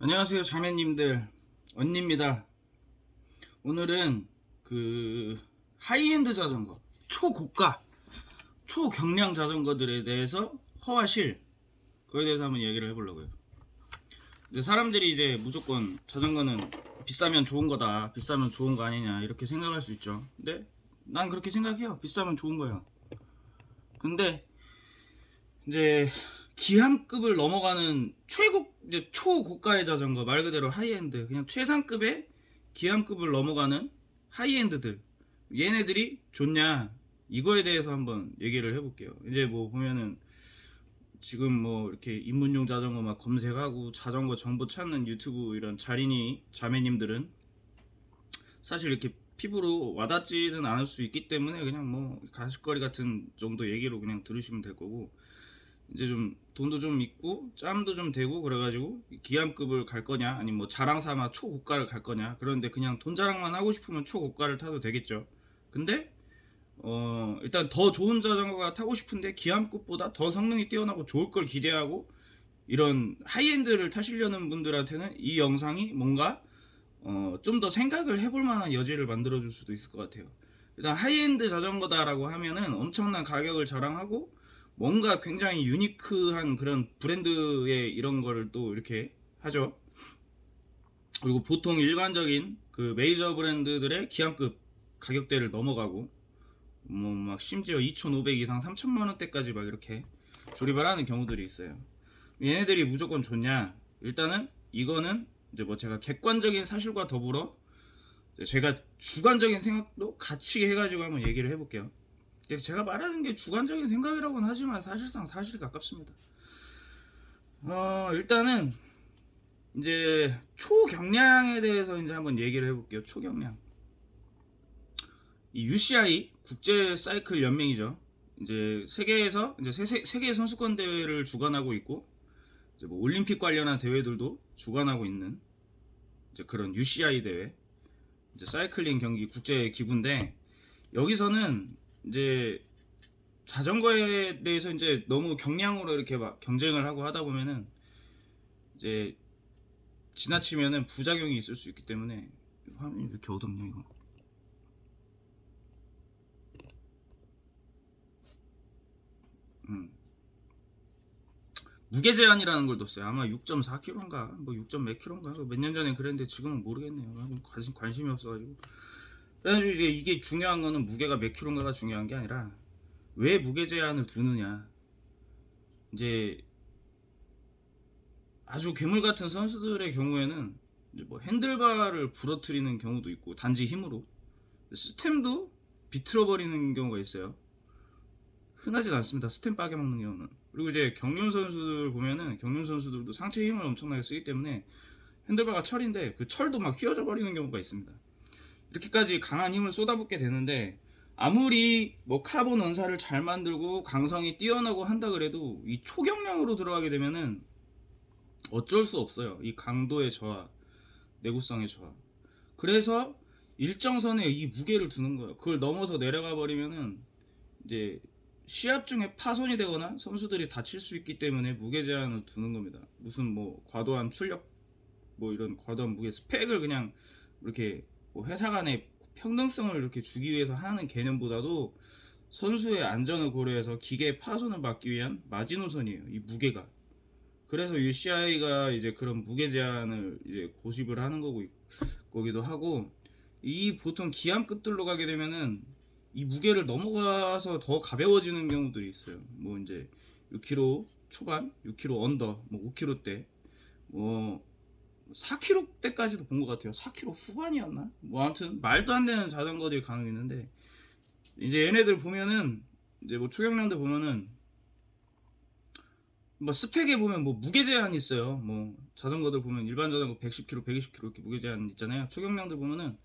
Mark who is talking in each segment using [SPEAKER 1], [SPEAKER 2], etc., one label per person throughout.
[SPEAKER 1] 안녕하세요 자매님들. 언니입니다. 오늘은 그 하이엔드 자전거 초고가 초경량 자전거들에 대해서 허와 실 그거에 대해서 한번 얘기를 해보려고요. 이제 사람들이 이제 무조건 자전거는 비싸면 좋은 거다 비싸면 좋은 거 아니냐 이렇게 생각할 수 있죠. 근데 난 그렇게 생각해요. 비싸면 좋은 거예요. 근데 이제 기함급을 넘어가는 최고 이제 초고가의 자전거 말 그대로 하이엔드. 그냥 최상급의 기함급을 넘어가는 하이엔드들. 얘네들이 좋냐? 이거에 대해서 한번 얘기를 해볼게요. 이제 뭐 보면은 지금 뭐 이렇게 입문용 자전거 막 검색하고 자전거 정보 찾는 유튜브 이런 자린이 자매님들은 사실 이렇게 피부로 와닿지는 않을 수 있기 때문에 그냥 뭐 가십거리 같은 정도 얘기로 그냥 들으시면 될 거고 이제 좀 돈도 좀 있고 짬도 좀 되고 그래가지고 기함급을 갈 거냐 아니면 뭐 자랑 삼아 초고가를 갈 거냐. 그런데 그냥 돈 자랑만 하고 싶으면 초고가를 타도 되겠죠. 근데 어 일단 더 좋은 자전거가 타고 싶은데 기함급보다 더 성능이 뛰어나고 좋을 걸 기대하고 이런 하이엔드를 타시려는 분들한테는 이 영상이 뭔가 어, 좀 더 생각을 해볼 만한 여지를 만들어 줄 수도 있을 것 같아요. 일단 하이엔드 자전거다라고 하면은 엄청난 가격을 자랑하고 뭔가 굉장히 유니크한 그런 브랜드의 이런 거를 또 이렇게 하죠. 그리고 보통 일반적인 그 메이저 브랜드들의 기함급 가격대를 넘어가고 뭐 막 심지어 2,500 이상 3천만 원대까지 막 이렇게 조립을 하는 경우들이 있어요. 얘네들이 무조건 좋냐? 일단은 이거는 이제 뭐 제가 객관적인 사실과 더불어 제가 주관적인 생각도 같이 해가지고 한번 얘기를 해볼게요. 제가 말하는 게 주관적인 생각이라고는 하지만 사실상 사실에 가깝습니다. 어, 일단은 이제 초경량에 대해서 이제 한번 얘기를 해볼게요. 초경량. 이 UCI 국제 사이클 연맹이죠. 이제 세계에서 이제 세, 세계 선수권 대회를 주관하고 있고 이제 뭐 올림픽 관련한 대회들도 주관하고 있는 이제 그런 UCI 대회, 이제 사이클링 경기 국제 기구인데 여기서는 이제 자전거에 대해서 이제 너무 경량으로 이렇게 막 경쟁을 하고 하다 보면은 이제 지나치면은 부작용이 있을 수 있기 때문에 화면이 왜 이렇게 어둡냐 이거. 음. 무게 제한이라는 걸 뒀어요. 아마 6.4kg인가, 뭐 6.몇 kg인가, 몇 년 전에 그랬는데 지금은 모르겠네요. 관심 관심이 없어가지고. 그래가지고 이제 이게 중요한 거는 무게가 몇 킬로인가가 중요한 게 아니라 왜 무게 제한을 두느냐. 이제 아주 괴물 같은 선수들의 경우에는 뭐 핸들바를 부러뜨리는 경우도 있고 단지 힘으로 스템도 비틀어 버리는 경우가 있어요. 흔하진 않습니다. 스템 빠개 먹는 경우는. 그리고 이제 경륜 선수들 보면은 경륜 선수들도 상체 힘을 엄청나게 쓰기 때문에 핸들바가 철인데 그 철도 막 휘어져 버리는 경우가 있습니다. 이렇게까지 강한 힘을 쏟아붓게 되는데 아무리 뭐 카본 원사를 잘 만들고 강성이 뛰어나고 한다 그래도 이 초경량으로 들어가게 되면은 어쩔 수 없어요. 이 강도의 저하, 내구성의 저하. 그래서 일정선에 이 무게를 두는 거예요. 그걸 넘어서 내려가 버리면은 이제 시합 중에 파손이 되거나 선수들이 다칠 수 있기 때문에 무게 제한을 두는 겁니다. 무슨 뭐 과도한 출력 뭐 이런 과도한 무게 스펙을 그냥 이렇게 뭐 회사 간의 평등성을 이렇게 주기 위해서 하는 개념보다도 선수의 안전을 고려해서 기계 파손을 막기 위한 마지노선이에요. 이 무게가. 그래서 UCI가 이제 그런 무게 제한을 이제 고집을 하는 거고 거기도 하고 이 보통 기암 끝들로 가게 되면은 이 무게를 넘어가서 더 가벼워지는 경우들이 있어요. 뭐 이제 6kg 초반, 6kg 언더, 뭐 5kg대, 뭐 4kg대까지도 본 것 같아요. 4kg 후반이었나? 뭐 아무튼 말도 안 되는 자전거들이 가능 있는데 이제 얘네들 보면은 이제 뭐 초경량들 보면은 뭐 스펙에 보면 뭐 무게 제한이 있어요. 뭐 자전거들 보면 일반 자전거 110kg, 120kg 이렇게 무게 제한 있잖아요. 초경량들 보면은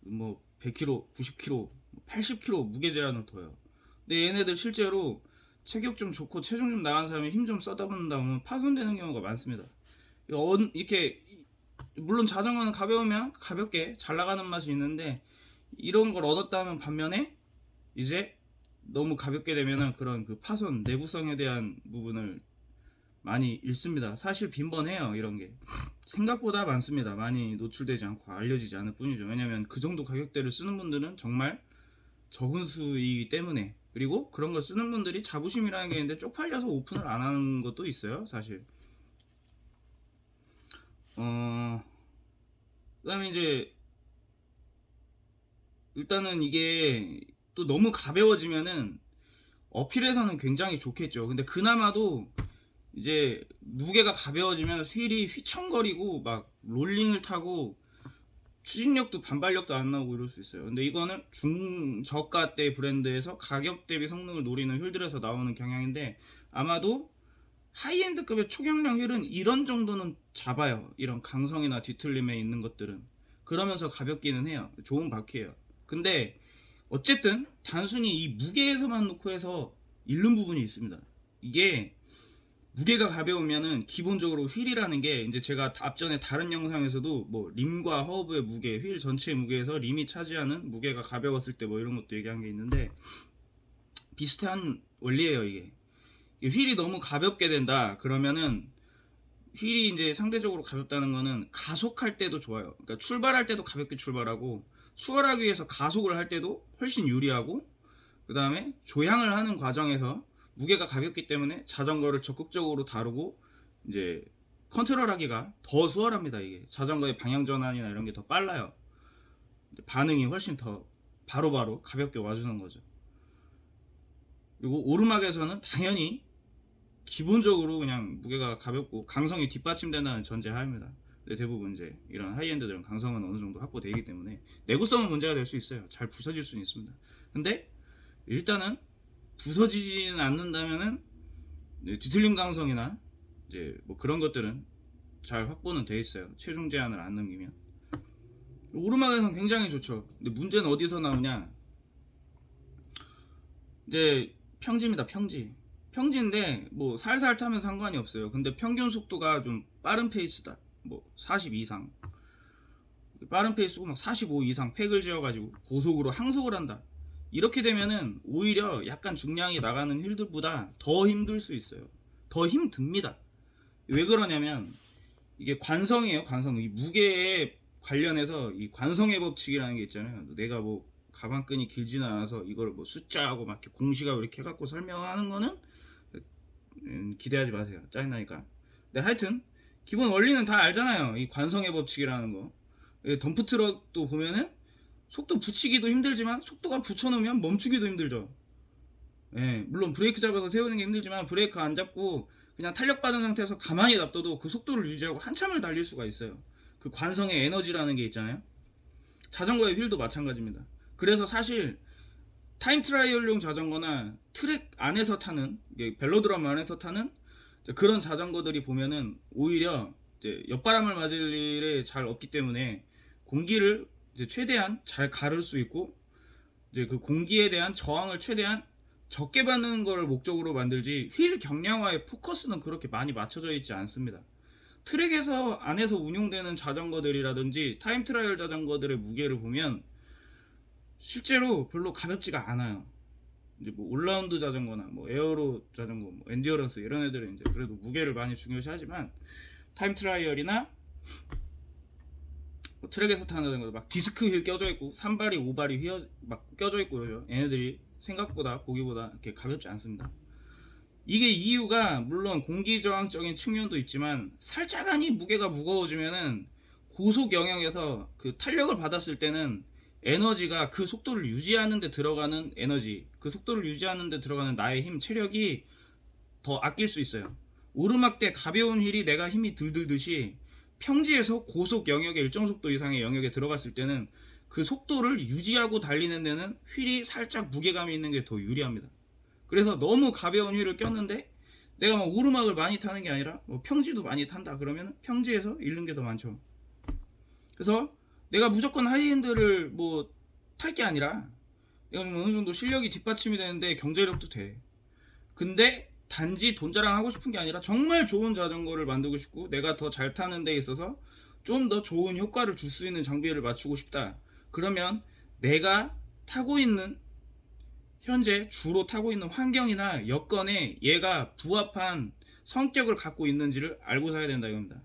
[SPEAKER 1] 뭐 100kg, 90kg, 80kg 무게 제한을 둬요. 근데 얘네들 실제로 체격 좀 좋고 체중 좀 나간 사람이 힘 좀 써다 붙는다 보면 파손되는 경우가 많습니다. 이렇게 물론 자전거는 가벼우면 가볍게 잘 나가는 맛이 있는데 이런 걸 얻었다면 반면에 이제 너무 가볍게 되면은 그런 그 파손 내구성에 대한 부분을 많이 읽습니다. 사실 빈번해요 이런 게 생각보다 많습니다. 많이 노출되지 않고 알려지지 않을 뿐이죠. 왜냐면 그 정도 가격대를 쓰는 분들은 정말 적은 수이기 때문에 그리고 그런 거 쓰는 분들이 자부심이라는 게 있는데 쪽팔려서 오픈을 안 하는 것도 있어요 사실 어 그 다음에 이제 일단은 이게 또 너무 가벼워지면은 어필에서는 굉장히 좋겠죠 근데 그나마도 이제 무게가 가벼워지면 휠이 휘청거리고 막 롤링을 타고 추진력도 반발력도 안 나오고 이럴 수 있어요. 근데 이거는 중저가 대 브랜드에서 가격 대비 성능을 노리는 휠들에서 나오는 경향인데 아마도 하이엔드급의 초경량 휠은 이런 정도는 잡아요. 이런 강성이나 뒤틀림에 있는 것들은 그러면서 가볍기는 해요. 좋은 바퀴예요. 근데 어쨌든 단순히 이 무게에서만 놓고 해서 잃는 부분이 있습니다. 이게 무게가 가벼우면은 기본적으로 휠이라는 게 이제 제가 앞전에 다른 영상에서도 뭐 림과 허브의 무게, 휠 전체 무게에서 림이 차지하는 무게가 가벼웠을 때 뭐 이런 것도 얘기한 게 있는데 비슷한 원리예요 이게. 이 휠이 너무 가볍게 된다. 그러면은 휠이 이제 상대적으로 가볍다는 거는 가속할 때도 좋아요. 그러니까 출발할 때도 가볍게 출발하고 수월하기 위해서 가속을 할 때도 훨씬 유리하고 그 다음에 조향을 하는 과정에서 무게가 가볍기 때문에 자전거를 적극적으로 다루고 이제 컨트롤하기가 더 수월합니다 이게. 자전거의 방향 전환이나 이런 게 더 빨라요. 반응이 훨씬 더 바로바로 가볍게 와주는 거죠. 그리고 오르막에서는 당연히 기본적으로 그냥 무게가 가볍고 강성이 뒷받침된다는 전제하입니다 대부분 이제 이런 하이엔드들은 강성은 어느 정도 확보되기 때문에 내구성은 문제가 될 수 있어요 잘 부서질 수는 있습니다 근데 일단은 부서지지는 않는다면은 네, 뒤틀림 강성이나 이제 뭐 그런 것들은 잘 확보는 돼 있어요. 체중 제한을 안 넘기면 오르막에선 굉장히 좋죠. 근데 문제는 어디서 나오냐? 이제 평지입니다. 평지. 평지인데 뭐 살살 타면 상관이 없어요. 근데 평균 속도가 좀 빠른 페이스다. 뭐 40 이상. 빠른 페이스고 막 45 이상 팩을 지어가지고 고속으로 항속을 한다. 이렇게 되면은 오히려 약간 중량이 나가는 휠들보다 더 힘들 수 있어요. 더 힘듭니다. 왜 그러냐면 이게 관성이에요. 관성. 이 무게에 관련해서 이 관성의 법칙이라는 게 있잖아요. 내가 뭐 가방끈이 길지는 않아서 이걸 뭐 숫자하고 막 이렇게 공식하고 이렇게 해갖고 설명하는 거는 음, 기대하지 마세요. 짜증나니까. 근데 하여튼 기본 원리는 다 알잖아요. 이 관성의 법칙이라는 거. 덤프 트럭도 보면은 속도 붙이기도 힘들지만 속도가 붙여놓으면 멈추기도 힘들죠. 예, 물론 브레이크 잡아서 세우는 게 힘들지만 브레이크 안 잡고 그냥 탄력 받은 상태에서 가만히 놔둬도 그 속도를 유지하고 한참을 달릴 수가 있어요. 그 관성의 에너지라는 게 있잖아요. 자전거의 휠도 마찬가지입니다. 그래서 사실 타임 트라이얼용 자전거나 트랙 안에서 타는 벨로드럼 안에서 타는 그런 자전거들이 보면은 오히려 이제 옆바람을 맞을 일이 잘 없기 때문에 공기를 최대한 잘 가를 수 있고 이제 그 공기에 대한 저항을 최대한 적게 받는 걸 목적으로 만들지 휠 경량화의 포커스는 그렇게 많이 맞춰져 있지 않습니다. 트랙에서 안에서 운용되는 자전거들이라든지 타임 트라이얼 자전거들의 무게를 보면 실제로 별로 가볍지가 않아요. 이제 뭐 올라운드 자전거나 뭐 에어로 자전거, 뭐 엔디어런스 이런 애들은 이제 그래도 무게를 많이 중요시하지만 타임 트라이얼이나 뭐 트랙에서 타는 거막 디스크 휠 껴져 있고 산발이 오발이 휘어 막 껴져 있고 그러죠. 얘네들이 생각보다 보기보다 이렇게 가볍지 않습니다. 이게 이유가 물론 공기 저항적인 측면도 있지만 살짝하니 무게가 무거워지면은 고속 영역에서 그 탄력을 받았을 때는 에너지가 그 속도를 유지하는 데 들어가는 에너지, 그 속도를 유지하는 데 들어가는 나의 힘, 체력이 더 아낄 수 있어요. 오르막 때 가벼운 휠이 내가 힘이 들들듯이 평지에서 고속 영역의 일정 속도 이상의 영역에 들어갔을 때는 그 속도를 유지하고 달리는 데는 휠이 살짝 무게감이 있는 게 더 유리합니다. 그래서 너무 가벼운 휠을 꼈는데 내가 막 오르막을 많이 타는 게 아니라 뭐 평지도 많이 탄다 그러면 평지에서 잃는 게 더 많죠. 그래서 내가 무조건 하이엔드를 뭐 탈 게 아니라 내가 좀 어느 정도 실력이 뒷받침이 되는데 경제력도 돼. 근데 단지 돈 자랑하고 싶은 게 아니라 정말 좋은 자전거를 만들고 싶고 내가 더 잘 타는 데 있어서 좀 더 좋은 효과를 줄 수 있는 장비를 맞추고 싶다. 그러면 내가 타고 있는 현재 주로 타고 있는 환경이나 여건에 얘가 부합한 성격을 갖고 있는지를 알고 사야 된다 이겁니다.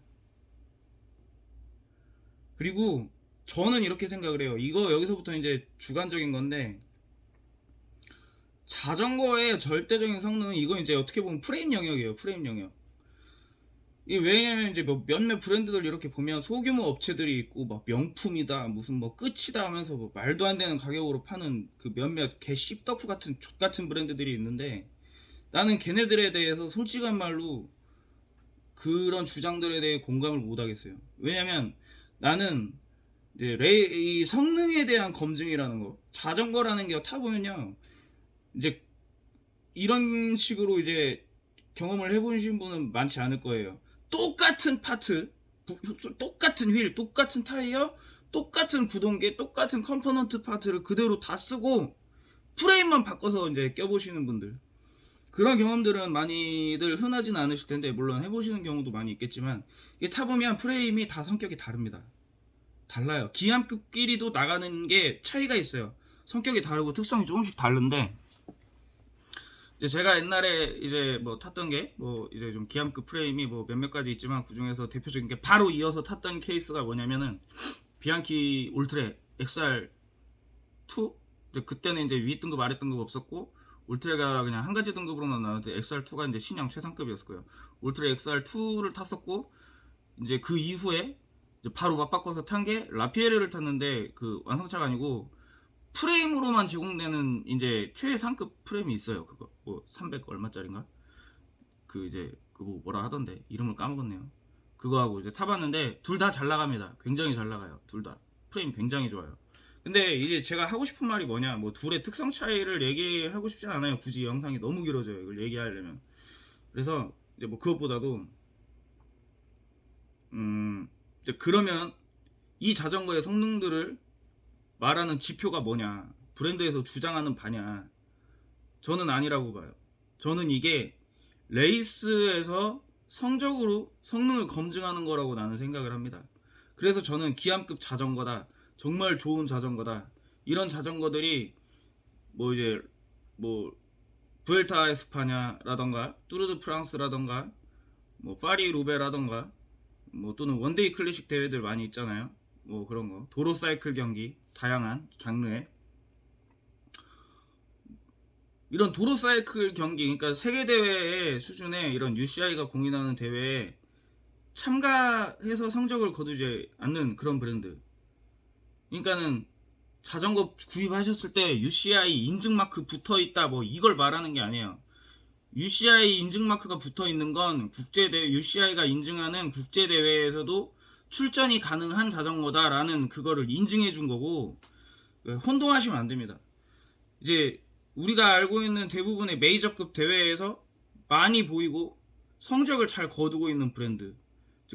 [SPEAKER 1] 그리고 저는 이렇게 생각을 해요. 이거 여기서부터 이제 주관적인 건데 자전거의 절대적인 성능은 이거 이제 어떻게 보면 프레임 영역이에요. 프레임 영역. 이 왜냐면 이제 뭐 몇몇 브랜드들 이렇게 보면 소규모 업체들이 있고 막 명품이다 무슨 뭐 끝이다 하면서 뭐 말도 안 되는 가격으로 파는 그 몇몇 개 씹덕후 같은 족 같은 브랜드들이 있는데 나는 걔네들에 대해서 솔직한 말로 그런 주장들에 대해 공감을 못 하겠어요. 왜냐면 나는 이제 레이 이 성능에 대한 검증이라는 거 자전거라는 게 타보면요 이제 이런 식으로 이제 경험을 해보신 분은 많지 않을 거예요. 똑같은 파트, 부- 똑같은 휠, 똑같은 타이어, 똑같은 구동계, 똑같은 컴포넌트 파트를 그대로 다 쓰고 프레임만 바꿔서 이제 껴보시는 분들. 그런 경험들은 많이들 흔하진 않으실 텐데 물론 해보시는 경우도 많이 있겠지만 이게 타보면 프레임이 다 성격이 다릅니다. 달라요. 기암급끼리도 나가는 게 차이가 있어요. 성격이 다르고 특성이 조금씩 다른데 이제 제가 옛날에 이제 뭐 탔던 게 뭐 이제 좀 기암급 프레임이 뭐 몇몇 가지 있지만 그 중에서 대표적인 게 바로 이어서 탔던 케이스가 뭐냐면은 비앙키 울트레 XR 2 이제 그때는 이제 위 등급 아래 등급 없었고 울트레가 그냥 한 가지 등급으로만 나왔는데 XR2가 이제 신형 최상급이었고요. 울트레 XR2를 탔었고 이제 그 이후에 바로 맞바꿔서 탄 게 라피에르를 탔는데 그 완성차가 아니고 프레임으로만 제공되는 이제 최상급 프레임이 있어요. 그거 뭐 300 얼마짜린가? 그 이제 그 뭐 뭐라 하던데 이름을 까먹었네요. 그거하고 이제 타봤는데 둘 다 잘 나갑니다. 굉장히 잘 나가요. 둘 다 프레임 굉장히 좋아요. 근데 이제 제가 하고 싶은 말이 뭐냐 뭐 둘의 특성 차이를 얘기하고 싶진 않아요. 굳이 영상이 너무 길어져요. 이걸 얘기하려면 그래서 이제 뭐 그것보다도 음 이제 그러면 이 자전거의 성능들을 말하는 지표가 뭐냐 브랜드에서 주장하는 바냐 저는 아니라고 봐요. 저는 이게 레이스에서 성적으로 성능을 검증하는 거라고 나는 생각을 합니다. 그래서 저는 기암급 자전거다 정말 좋은 자전거다 이런 자전거들이 뭐 이제 뭐 부엘타 에스파냐라던가 뚜르드 프랑스라던가 뭐 파리 루베라던가 뭐 또는 원데이 클래식 대회들 많이 있잖아요. 뭐 그런 거 도로 사이클 경기 다양한 장르의 이런 도로 사이클 경기 그러니까 세계 대회의 수준의 이런 UCI가 공인하는 대회에 참가해서 성적을 거두지 않는 그런 브랜드. 그러니까는 자전거 구입하셨을 때 UCI 인증 마크 붙어 있다 뭐 이걸 말하는 게 아니에요. UCI 인증 마크가 붙어 있는 건 국제 대회 UCI가 인증하는 국제 대회에서도 출전이 가능한 자전거다라는 그거를 인증해 준 거고 그 혼동하시면 안 됩니다. 이제 우리가 알고 있는 대부분의 메이저급 대회에서 많이 보이고 성적을 잘 거두고 있는 브랜드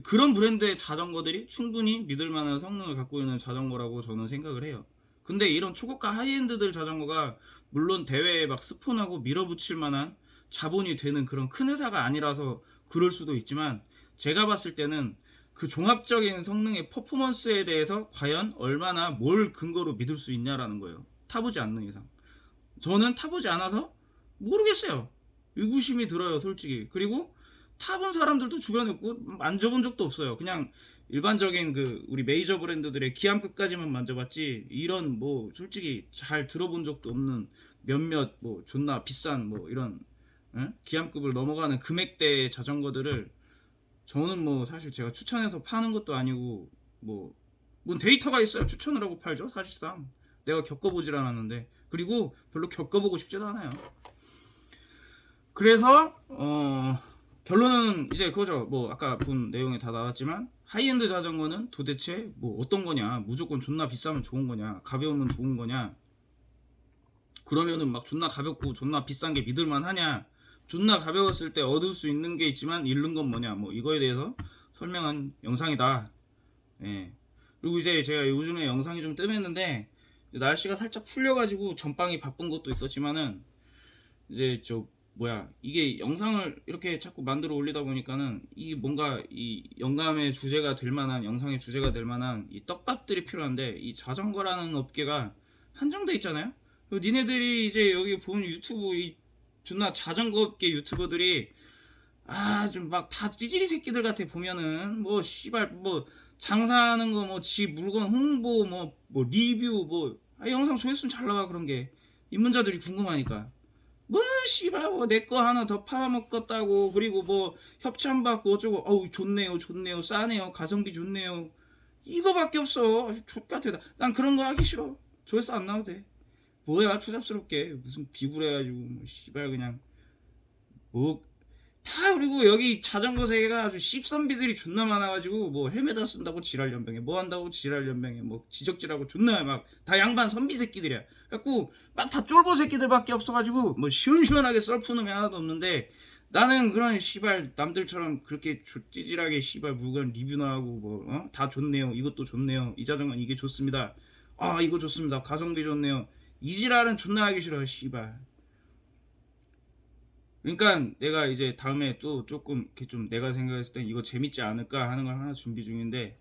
[SPEAKER 1] 그런 브랜드의 자전거들이 충분히 믿을 만한 성능을 갖고 있는 자전거라고 저는 생각을 해요. 근데 이런 초고가 하이엔드들 자전거가 물론 대회에 막 스폰하고 밀어붙일 만한 자본이 되는 그런 큰 회사가 아니라서 그럴 수도 있지만 제가 봤을 때는 그 종합적인 성능의 퍼포먼스에 대해서 과연 얼마나 뭘 근거로 믿을 수 있냐라는 거예요. 타보지 않는 이상. 저는 타보지 않아서 모르겠어요. 의구심이 들어요, 솔직히. 그리고 타본 사람들도 주변에 있고 만져본 적도 없어요. 그냥 일반적인 그 우리 메이저 브랜드들의 기암급까지만 만져봤지 이런 뭐 솔직히 잘 들어본 적도 없는 몇몇 뭐 존나 비싼 뭐 이런 예? 기암급을 넘어가는 금액대의 자전거들을 저는 뭐 사실 제가 추천해서 파는 것도 아니고 뭐, 뭔 데이터가 있어요 추천을 하고 팔죠 사실상. 내가 겪어보질 않았는데. 그리고 별로 겪어보고 싶지도 않아요. 그래서 어 결론은 이제 그거죠. 뭐 아까 본 내용에 다 나왔지만 하이엔드 자전거는 도대체 뭐 어떤 거냐? 무조건 존나 비싸면 좋은 거냐? 가벼우면 좋은 거냐? 그러면은 막 존나 가볍고 존나 비싼 게 믿을만 하냐 존나 가벼웠을 때 얻을 수 있는 게 있지만 잃는 건 뭐냐? 뭐 이거에 대해서 설명한 영상이다. 예. 그리고 이제 제가 요즘에 영상이 좀 뜸했는데 날씨가 살짝 풀려가지고 전방이 바쁜 것도 있었지만은 이제 저 뭐야 이게 영상을 이렇게 자꾸 만들어 올리다 보니까는 이 뭔가 이 영감의 주제가 될 만한 영상의 주제가 될 만한 이 떡밥들이 필요한데 이 자전거라는 업계가 한정돼 있잖아요. 니네들이 이제 여기 본 유튜브 이 존나 자전거 업계 유튜버들이 아 좀 막 다 찌질이 새끼들 같아 보면은. 뭐 씨발 뭐 장사하는 거 뭐 지 물건 홍보 뭐뭐 리뷰 뭐. 아, 영상 조회수 잘 나와 그런 게. 입문자들이 궁금하니까. 뭐 씨발 뭐 내 거 하나 더 팔아먹겠다고. 그리고 뭐 협찬 받고 어쩌고. 어우 좋네요 좋네요. 싸네요. 가성비 좋네요. 이거밖에 없어. 아주 족같아. 나- 난 그런 거 하기 싫어. 조회수 안돼 뭐야 추잡스럽게 무슨 비굴해가지고 뭐 씨발 그냥 뭐 다 그리고 여기 자전거 세계가 아주 씹선비들이 존나 많아가지고 뭐 헬멧 안 쓴다고 지랄 연병에 뭐 한다고 지랄 연병에 뭐 지적질하고 존나 막 다 양반 선비 새끼들이야. 그래갖고 막 다 쫄보 새끼들밖에 없어가지고 뭐 시원시원하게 썰푸는 게 하나도 없는데 나는 그런 씨발 남들처럼 그렇게 찌질하게 씨발 물건 리뷰나 하고 뭐다 좋네요. 이것도 좋네요. 이 자전거는 이게 좋습니다. 아 이거 좋습니다. 가성비 좋네요 이 지랄은 존나 하기 싫어 씨발. 그러니까 내가 이제 다음에 또 조금 이렇게 좀 내가 생각했을 때 이거 재밌지 않을까 하는 걸 하나 준비 중인데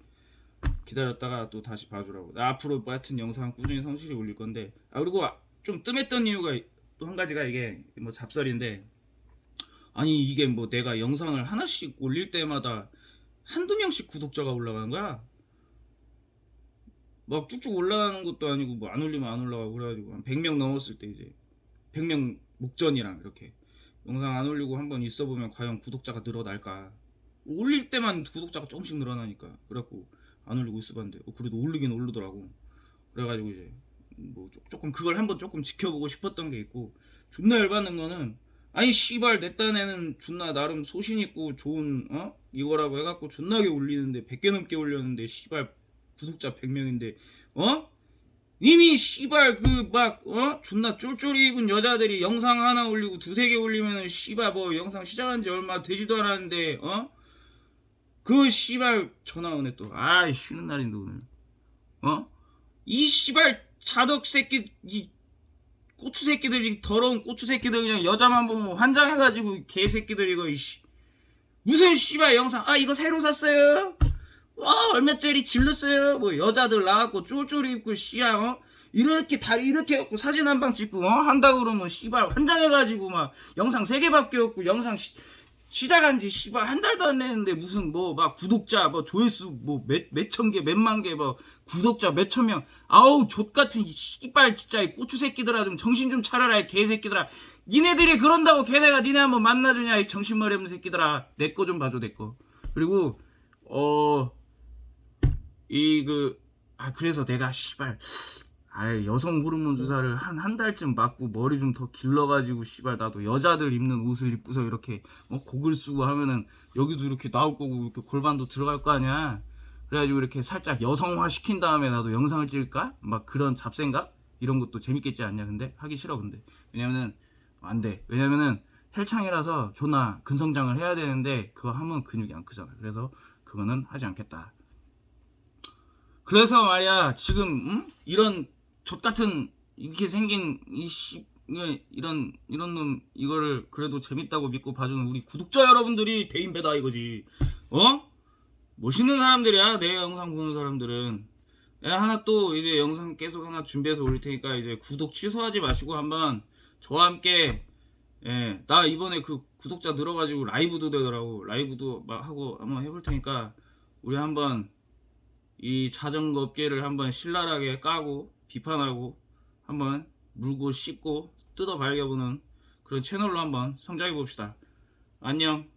[SPEAKER 1] 기다렸다가 또 다시 봐주라고. 나 앞으로 뭐 하여튼 영상 꾸준히 성실히 올릴 건데. 아 그리고 좀 뜸했던 이유가 또 한 가지가 이게 뭐 잡설인데 아니 이게 뭐 내가 영상을 하나씩 올릴 때마다 한두 명씩 구독자가 올라가는 거야 막 쭉쭉 올라가는 것도 아니고 뭐 안 올리면 안 올라가고 그래가지고 한 100명 넘었을 때 이제 100명 목전이랑 이렇게 영상 안 올리고 한번 있어 보면 과연 구독자가 늘어날까? 올릴 때만 구독자가 조금씩 늘어나니까 그래갖고 안 올리고 있어봤는데 어, 그래도 올리긴 오르더라고. 그래가지고 이제 뭐 조- 조금 그걸 한번 조금 지켜보고 싶었던 게 있고 존나 열받는 거는 아니 씨발 내 딴에는 존나 나름 소신 있고 좋은 어? 이거라고 해갖고 존나게 올리는데 100개 넘게 올렸는데 씨발 구독자 100명인데 어? 이미 씨발 그 막 어? 존나 쫄쫄이 입은 여자들이 영상 하나 올리고 두세 개 올리면은 씨발 뭐 영상 시작한 지 얼마 되지도 않았는데 어? 그 씨발 전화 오네 또. 아이 쉬는 날인데 오늘. 어? 이 씨발 자덕 새끼 이 고추 새끼들 이 더러운 고추 새끼들 그냥 여자만 보면 환장해가지고 개 새끼들 이거 이씨. 무슨 씨발 영상 아 이거 새로 샀어요 와 얼마짜리 질렀어요? 뭐 여자들 나왔고 쫄쫄이 입고 씨야 어? 이렇게 다리 이렇게 해갖고 사진 한 방 찍고 어? 한다 그러면 씨발 환장해가지고 막 영상 세 개밖에 없고 영상 시, 시작한 지 씨발 한 달도 안 됐는데 무슨 뭐 막 구독자 뭐 조회수 뭐 몇 몇천 개 몇만 개 뭐 구독자 몇천 명. 아우 족 같은 이 씨발 진짜 이 고추 새끼들아 좀 정신 좀 차려라 이 개 새끼들아. 니네들이 그런다고 걔네가 니네 한번 만나주냐 이 정신머리 없는 새끼들아. 내 거 좀 봐줘 내 거. 그리고 어 이 그 아 그래서 내가 씨발 아 여성 호르몬 주사를 한 한 달쯤 맞고 머리 좀 더 길러가지고 씨발 나도 여자들 입는 옷을 입고서 이렇게 어, 곡을 쓰고 하면은 여기도 이렇게 나올 거고 이렇게 골반도 들어갈 거 아니야. 그래가지고 이렇게 살짝 여성화 시킨 다음에 나도 영상을 찍을까? 막 그런 잡생각? 이런 것도 재밌겠지 않냐 근데? 하기 싫어 근데. 왜냐면은 안 돼. 왜냐면은 헬창이라서 존나 근성장을 해야 되는데 그거 하면 근육이 안 크잖아. 그래서 그거는 하지 않겠다 그래서 말이야 지금 응? 이런 족 같은 이렇게 생긴 이씨 이런 이런 놈 이거를 그래도 재밌다고 믿고 봐주는 우리 구독자 여러분들이 대인배다 이거지. 어? 멋있는 사람들이야 내 영상 보는 사람들은. 하나 또 이제 영상 계속 하나 준비해서 올릴 테니까 이제 구독 취소하지 마시고 한번 저와 함께 예, 나 이번에 그 구독자 늘어가지고 라이브도 되더라고. 라이브도 막 하고 한번 해볼 테니까 우리 한번 이 자전거 업계를 한번 신랄하게 까고 비판하고 한번 물고 씹고 뜯어 발겨보는 그런 채널로 한번 성장해 봅시다. 안녕.